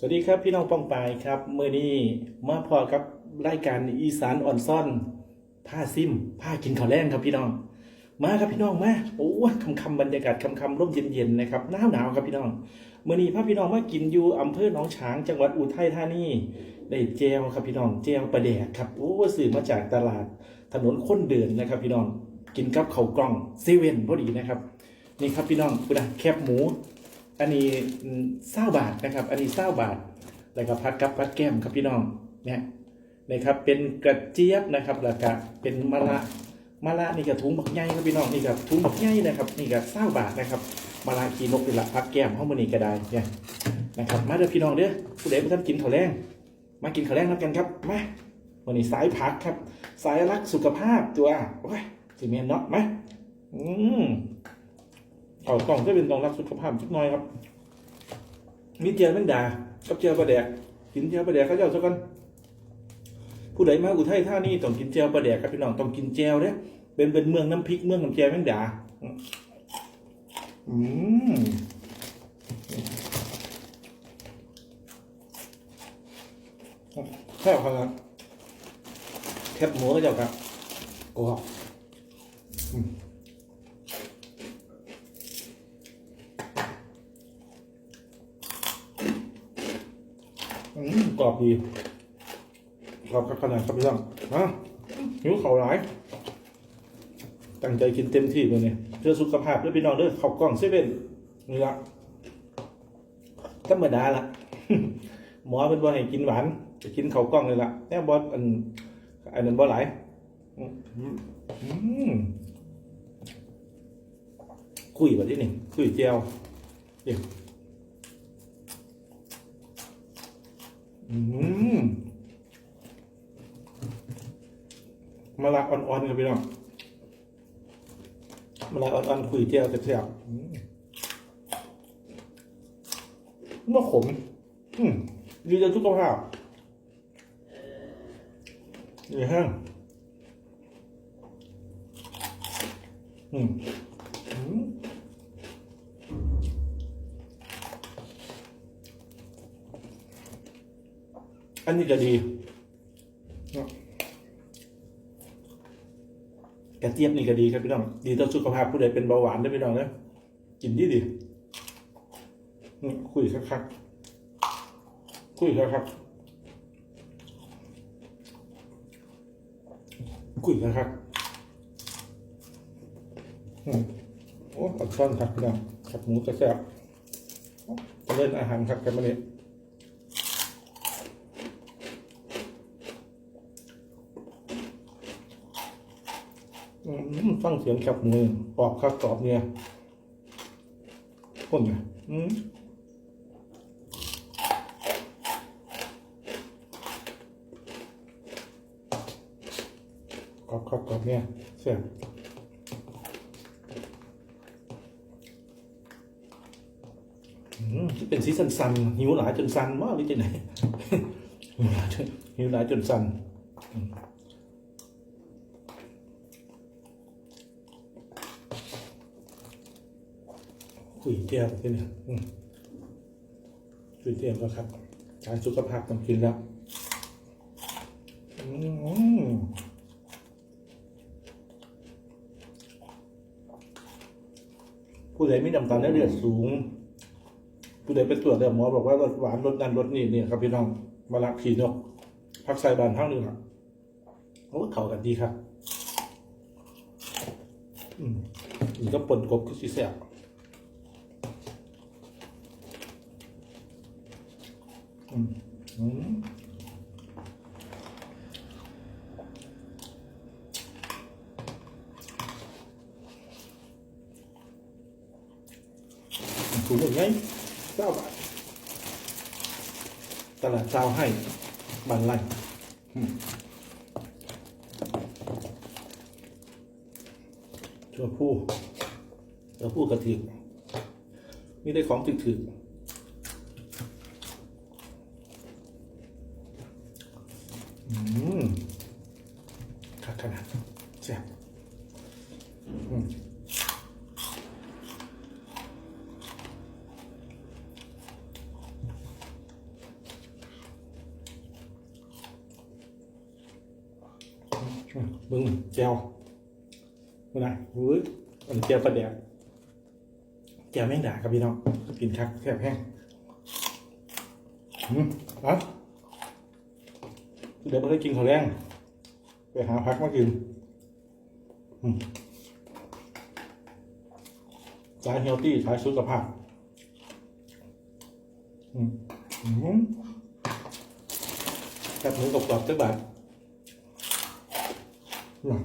สวัสดีครับพี่น้องป้องปายครับเมื่อนี้มาพอกับรายการอีสานอ่อนซ่อน ผ้าซิมผ้ากินข้าวแรงครับพี่น้อง มาครับพี่น้องมาโอ้คำคำบรรยากาศคำคำร่มเย็นๆนะครับหนาวหนาวๆครับพี่น้องเมื่อนี้พาพี่น้องมากินอยู่อำเภอหนองฉางจังหวัดอุทัยธานีได้เจลครับพี่น้องเจลประแดกครับโอ้สื่อมาจากตลาดถนนคนเดินนะครับพี่น้องกินกับเข้ากล้องเซเว่นพอดีนะครับนี่ครับพี่น้องคุณนะแคบหมู อันนี้เศร้าบาทนะครับ อันนี้เศร้าบาทแล้วก็พัดกับพัดแก้มครับพี่น้องเนี่ยนะครับเป็นกระเจี๊ยบนะครับแล้วก็เป็นมะระมะระนี่ก็ถุงบักใหญ่ครับพี่น้องนี่ก็ถุงบักใหญ่นะครับ นี่ก็เศร้าบาทนะครับมะระขีนกเป็นหลักพัดแก้มห้องมันนี่ก็ได้เนี่ยนะครับมาเด้อพี่น้องเด้อผู้ใดผู้ท่านกินข้าวแรงมากินข้าวแรงนับกันครับมาวันนี้สายพักครับ สายรักสุขภาพตัวโอ้ยสิเมียนเนาะมาอืม เอากล่องก็เป็นกล่องรักสุขภาพสักหน่อยครับ มีเจียวแมงดากับเจียวปลาแดกกินเจียวปลาแดกเขาเจ้าสักกันผู้ใดมาอุทัยท่านี่ต้องกินเจียวปลาแดกครับพี่น้องต้องกินเจียวเนี่ยเป็นเป็นเมืองน้ำพริกเมืองน้ำเจียวแมงดาอืมแค่บครับแคบหมูก็เจ้าครับกรอบอืม อืม กรอบดีกรอบขนาดครับพี่น้องฮะหิวเข่าหลาย ตั้งใจกินเต็มที่เลยเนี่ยเพื่อสุขภาพด้วยพี่น้องเด้อข้ากล้องเซเว่นนี่ละธรรมดาละหมอเป็นบ่ให้กินหวานจะกินข้าวกล้องเลยล่ะแน่บอสอันอันนั้นบ่หลายอืมอืมคุยแบบนี้นี่คุยเจียวเดี๋ยว มาละอ่อนๆกันพี่น้องมาละอ่อนๆคุยเจียวแซ่บๆอืมว่าขม อืมดีต่อสุขภาพดีแห้งอืม อันนี้ก็ดีเนาะกระเจี๊ยบนี่ก็ดีครับพี่น้อง ดีต่อสุขภาพผู้ใดเป็นเบาหวานได้อพี่น้องนะกินดีดีอืมคุยคักๆคุยคักๆคุยคักๆอืมโอ้ปัดช่อนครับพี่น้องขับหมูกระแซบจะเล่นอาหารครับกันมาเนี่ย ฟังเสียงแคบหมือปอบครับกรอบเนี่ยคนไงอืมกรอบครับกรอบเนี่ยเสียงอืมเป็นสีสันๆหิวหลายจนสันว่าหรือจะไหนหิวหลายจนหิวหลายจนสัน คุยเทียบที่เนี่ยอืมคุยเทียบแล้วครับการสุขภาพต้องกินแล้วผู้ใดม่น้ำตาลในเลือดสูง ผู้ใดไปตรวจแล้วหมอบอกว่าลดหวานลดนั่นลดนี่เนี่ยครับพี่น้องมาลักขีนกพักใส่บานเท่านึงครับโอ้เข้ากันดีครับ อืมนี่ก็ปนกบคือสีแสบ อืมอืมถุงอย่างไงเก้าบาทตลาดเจ้าให้บานไล่อืมชั่วผู้ชั่วผู้กระถิ่นนี่ได้ของถึกๆ บึ้งแจวนะอุ้ยอันเจียวประเดี๋ยวเจียวแม่งด่าครับพี่น้องกินคักแคบแห้งอืมอะเดี๋ยวไปได้กินข้าวแรงไปหาพักมากิน อืม สายเฮลตี้สายสุขภาพอืมอืมกับหมูกรอบๆสักบาทอืม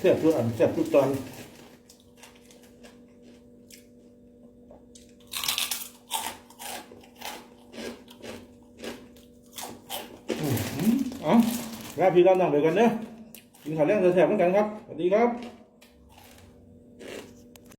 แซ่บทุกอันแซ่บทุกตอนอื มอ๋อลาพี่ลาน้องเดียวกันเด้อกินข้าวแรงแซ่บๆเหมือนกันครับ สวัสดีครับ